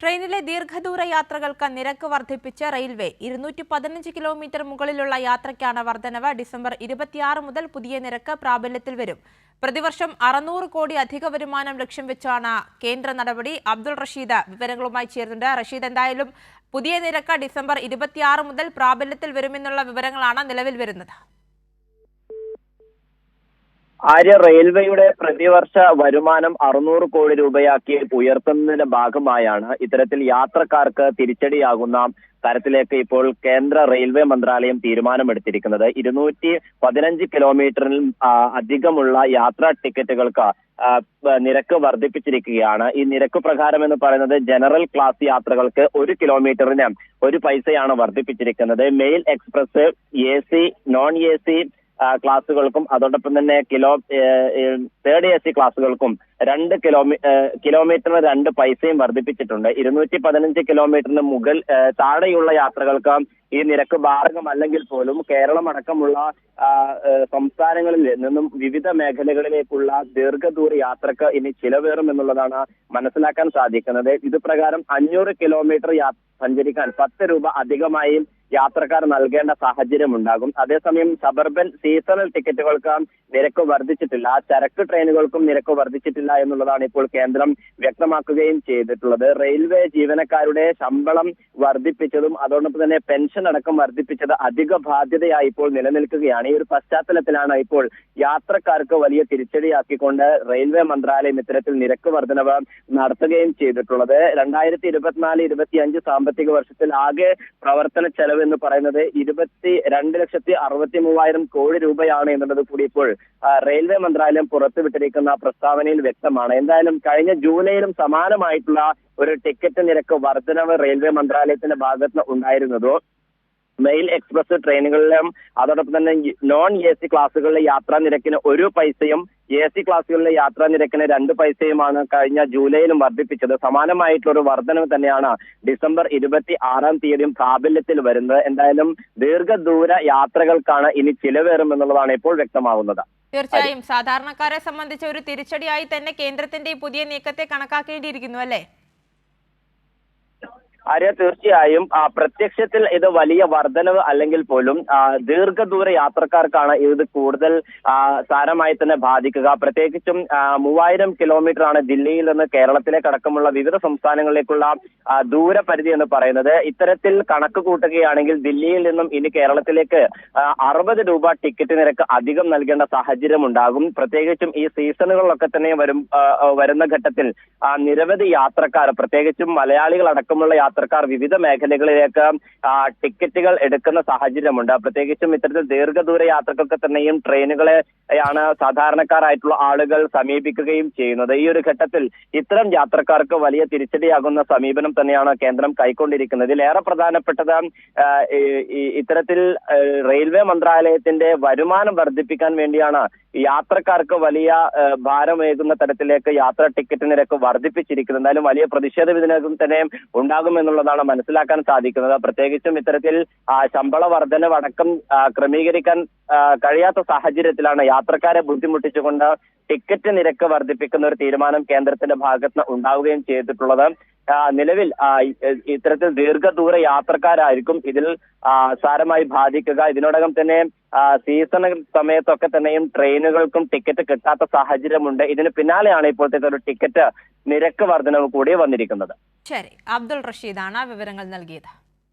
ട്രെയിനിലെ ദീർഘദൂര യാത്രകൾക്ക് നിരക്ക് വർദ്ധിപ്പിച്ച റെയിൽവേ ഇരുന്നൂറ്റി പതിനഞ്ച് കിലോമീറ്റർ മുകളിലുള്ള യാത്രയ്ക്കാണ് വർധനവ്. ഡിസംബർ ഇരുപത്തിയാറ് മുതൽ പുതിയ നിരക്ക് പ്രാബല്യത്തിൽ വരും. പ്രതിവർഷം അറുന്നൂറ് കോടി അധിക വരുമാനം ലക്ഷ്യം വെച്ചാണ് കേന്ദ്ര നടപടി. അബ്ദുൾ റഷീദ് വിവരങ്ങളുമായി ചേരുന്നുണ്ട്. റഷീദ് എന്തായാലും പുതിയ നിരക്ക് ഡിസംബർ ഇരുപത്തിയാറ് മുതൽ പ്രാബല്യത്തിൽ വരുമെന്നുള്ള വിവരങ്ങളാണ് നിലവിൽ വരുന്നത്. ആര്യ റെയിൽവേയുടെ പ്രതിവർഷ വരുമാനം അറുന്നൂറ് കോടി രൂപയാക്കി ഉയർത്തുന്നതിന്റെ ഭാഗമായാണ് ഇത്തരത്തിൽ യാത്രക്കാർക്ക് തിരിച്ചടിയാകുന്ന തരത്തിലേക്ക് ഇപ്പോൾ കേന്ദ്ര റെയിൽവേ മന്ത്രാലയം തീരുമാനമെടുത്തിരിക്കുന്നത്. ഇരുന്നൂറ്റി പതിനഞ്ച് കിലോമീറ്ററിൽ അധികമുള്ള യാത്രാ ടിക്കറ്റുകൾക്ക് നിരക്ക് വർദ്ധിപ്പിച്ചിരിക്കുകയാണ്. ഈ നിരക്ക് പ്രകാരം എന്ന് പറയുന്നത് ജനറൽ ക്ലാസ് യാത്രകൾക്ക് ഒരു കിലോമീറ്ററിന് ഒരു പൈസയാണ് വർദ്ധിപ്പിച്ചിരിക്കുന്നത്. Mail express A C non A C ആ, ക്ലാസ്സുകൾക്കും അതോടൊപ്പം തന്നെ കിലോ തേർഡ് എ സി ക്ലാസ്സുകൾക്കും രണ്ട് കിലോമീ കിലോമീറ്ററിന് രണ്ട് പൈസയും വർദ്ധിപ്പിച്ചിട്ടുണ്ട്. ഇരുന്നൂറ്റി പതിനഞ്ച് കിലോമീറ്ററിന് മുകൾ താഴെയുള്ള യാത്രകൾക്ക് ഈ നിരക്ക് ബാധകമല്ലെങ്കിൽ പോലും കേരളം അടക്കമുള്ള സംസ്ഥാനങ്ങളിൽ നിന്നും വിവിധ മേഖലകളിലേക്കുള്ള ദീർഘദൂര യാത്രയ്ക്ക് ഇനി ചിലവേറും എന്നുള്ളതാണ് മനസ്സിലാക്കാൻ സാധിക്കുന്നത്. ഇത് പ്രകാരം അഞ്ഞൂറ് കിലോമീറ്റർ സഞ്ചരിക്കാൻ പത്ത് രൂപ അധികമായി യാത്രക്കാർ നൽകേണ്ട സാഹചര്യം ഉണ്ടാകും. അതേസമയം സബർബൻ സീസണൽ ടിക്കറ്റുകൾക്ക് നിരക്ക് വർദ്ധിച്ചിട്ടില്ല. ചരക്ക് ട്രെയിനുകൾക്കും നിരക്ക് വർദ്ധിച്ചിട്ടില്ല എന്നുള്ളതാണ് ഇപ്പോൾ കേന്ദ്രം വ്യക്തമാക്കുകയും ചെയ്തിട്ടുള്ളത്. റെയിൽവേ ജീവനക്കാരുടെ ശമ്പളം വർദ്ധിപ്പിച്ചതും അതോടൊപ്പം തന്നെ പെൻഷൻ അടക്കം വർദ്ധിപ്പിച്ചത് അധിക ബാധ്യതയായി ഇപ്പോൾ നിലനിൽക്കുകയാണ്. ഈ ഒരു പശ്ചാത്തലത്തിലാണ് ഇപ്പോൾ യാത്രക്കാർക്ക് വലിയ തിരിച്ചടിയാക്കിക്കൊണ്ട് റെയിൽവേ മന്ത്രാലയം ഇത്തരത്തിൽ നിരക്ക് വർധനവ് നടത്തുകയും ചെയ്തിട്ടുള്ളത്. രണ്ടായിരത്തി ഇരുപത്തിനാല് ഇരുപത്തിയഞ്ച് സാമ്പത്തിക വർഷത്തിൽ ആകെ പ്രവർത്തന ചെലവ് എന്ന് പറയുന്നത് ഇരുപത്തി രണ്ട് ലക്ഷത്തി അറുപത്തി മൂവായിരം കോടി രൂപയാണ് എന്നുള്ളത് കൂടി ഇപ്പോൾ റെയിൽവേ മന്ത്രാലയം പുറത്തുവിട്ടിരിക്കുന്ന പ്രസ്താവനയിൽ വ്യക്തമാണ്. എന്തായാലും കഴിഞ്ഞ ജൂലൈയിലും സമാനമായിട്ടുള്ള ഒരു ടിക്കറ്റ് നിരക്ക് വർധനവ് റെയിൽവേ മന്ത്രാലയത്തിന്റെ ഭാഗത്ത് ഉണ്ടായിരുന്നതോ മെയിൽ എക്സ്പ്രസ് ട്രെയിനുകളിലും അതോടൊപ്പം തന്നെ നോൺ എ സി ക്ലാസ്സുകളിലെ യാത്രാ നിരക്കിന് ഒരു പൈസയും എ സി ക്ലാസ്സുകളിലെ യാത്രാ നിരക്കിന് രണ്ട് പൈസയുമാണ് കഴിഞ്ഞ ജൂലൈയിലും വർദ്ധിപ്പിച്ചത്. സമാനമായിട്ടുള്ള ഒരു വർധനവ് തന്നെയാണ് ഡിസംബർ ഇരുപത്തി ആറാം തീയതിയും പ്രാബല്യത്തിൽ വരുന്നത്. എന്തായാലും ദീർഘദൂര യാത്രകൾക്കാണ് ഇനി ചിലവേറും എന്നുള്ളതാണ് ഇപ്പോൾ വ്യക്തമാവുന്നത്. തീർച്ചയായും. സാധാരണക്കാരെ സംബന്ധിച്ച ഒരു തിരിച്ചടിയായി തന്നെ കേന്ദ്രത്തിന്റെ ഈ പുതിയ നീക്കത്തെ കണക്കാക്കേണ്ടിയിരിക്കുന്നു അല്ലേ? ആര്യ തീർച്ചയായും പ്രത്യക്ഷത്തിൽ ഇത് വലിയ വർധനവ് അല്ലെങ്കിൽ പോലും ദീർഘദൂര യാത്രക്കാർക്കാണ് ഇത് കൂടുതൽ സാരമായി തന്നെ ബാധിക്കുക. പ്രത്യേകിച്ചും മൂവായിരം കിലോമീറ്റർ ആണ് ദില്ലിയിൽ നിന്ന് കേരളത്തിലേക്ക് അടക്കമുള്ള വിവിധ സംസ്ഥാനങ്ങളിലേക്കുള്ള ദൂരപരിധി എന്ന് പറയുന്നത്. ഇത്തരത്തിൽ കണക്ക് കൂട്ടുകയാണെങ്കിൽ ദില്ലിയിൽ നിന്നും ഇനി കേരളത്തിലേക്ക് അറുപത് രൂപ ടിക്കറ്റ് നിരക്ക് അധികം നൽകേണ്ട സാഹചര്യം ഉണ്ടാകും. പ്രത്യേകിച്ചും ഈ സീസണുകളിലൊക്കെ തന്നെ വരും വരുന്ന ഘട്ടത്തിൽ നിരവധി യാത്രക്കാർ പ്രത്യേകിച്ചും മലയാളികൾ അടക്കമുള്ള യാത്രക്കാർ വിവിധ മേഖലകളിലേക്ക് ടിക്കറ്റുകൾ എടുക്കുന്ന സാഹചര്യമുണ്ട്. പ്രത്യേകിച്ചും ഇത്തരത്തിൽ ദീർഘദൂര യാത്രകൾക്ക് തന്നെയും ട്രെയിനുകളെ ാണ് സാധാരണക്കാരായിട്ടുള്ള ആളുകൾ സമീപിക്കുകയും ചെയ്യുന്നത്. ഈ ഒരു ഘട്ടത്തിൽ ഇത്തരം യാത്രക്കാർക്ക് വലിയ തിരിച്ചടിയാകുന്ന സമീപനം തന്നെയാണ് കേന്ദ്രം കൈക്കൊണ്ടിരിക്കുന്നത്. ഇതിലേറെ പ്രധാനപ്പെട്ടത് ഇത്തരത്തിൽ റെയിൽവേ മന്ത്രാലയത്തിന്റെ വരുമാനം വർദ്ധിപ്പിക്കാൻ വേണ്ടിയാണ് യാത്രക്കാർക്ക് വലിയ ഭാരമേകുന്ന തരത്തിലേക്ക് യാത്രാ ടിക്കറ്റ് നിരക്ക് വർദ്ധിപ്പിച്ചിരിക്കുന്നത്. എന്തായാലും വലിയ പ്രതിഷേധം ഇതിനകം തന്നെ ഉണ്ടാകുമെന്നുള്ളതാണ് മനസ്സിലാക്കാൻ സാധിക്കുന്നത്. പ്രത്യേകിച്ചും ഇത്തരത്തിൽ ശമ്പള വർധനവ് അടക്കം ക്രമീകരിക്കാൻ കഴിയാത്ത സാഹചര്യത്തിലാണ് യാത്രക്കാരെ ബുദ്ധിമുട്ടിച്ചുകൊണ്ട് ടിക്കറ്റ് നിരക്ക് വർദ്ധിപ്പിക്കുന്ന ഒരു തീരുമാനം കേന്ദ്രത്തിന്റെ ഭാഗത്ത് ഉണ്ടാവുകയും ചെയ്തിട്ടുള്ളത്. നിലവിൽ ഇത്തരത്തിൽ ദീർഘദൂര യാത്രക്കാരായിരിക്കും ഇതിൽ സാരമായി ബാധിക്കുക. ഇതിനോടകം തന്നെ സീസൺ സമയത്തൊക്കെ തന്നെയും ട്രെയിനുകൾക്കും ടിക്കറ്റ് കിട്ടാത്ത സാഹചര്യമുണ്ട്. ഇതിന് പിന്നാലെയാണ് ഇപ്പോഴത്തെ ഒരു ടിക്കറ്റ് നിരക്ക് വർധനവ് കൂടി വന്നിരിക്കുന്നത്. ശരി. അബ്ദുൾ റഷീദാണ് വിവരങ്ങൾ നൽകിയത്.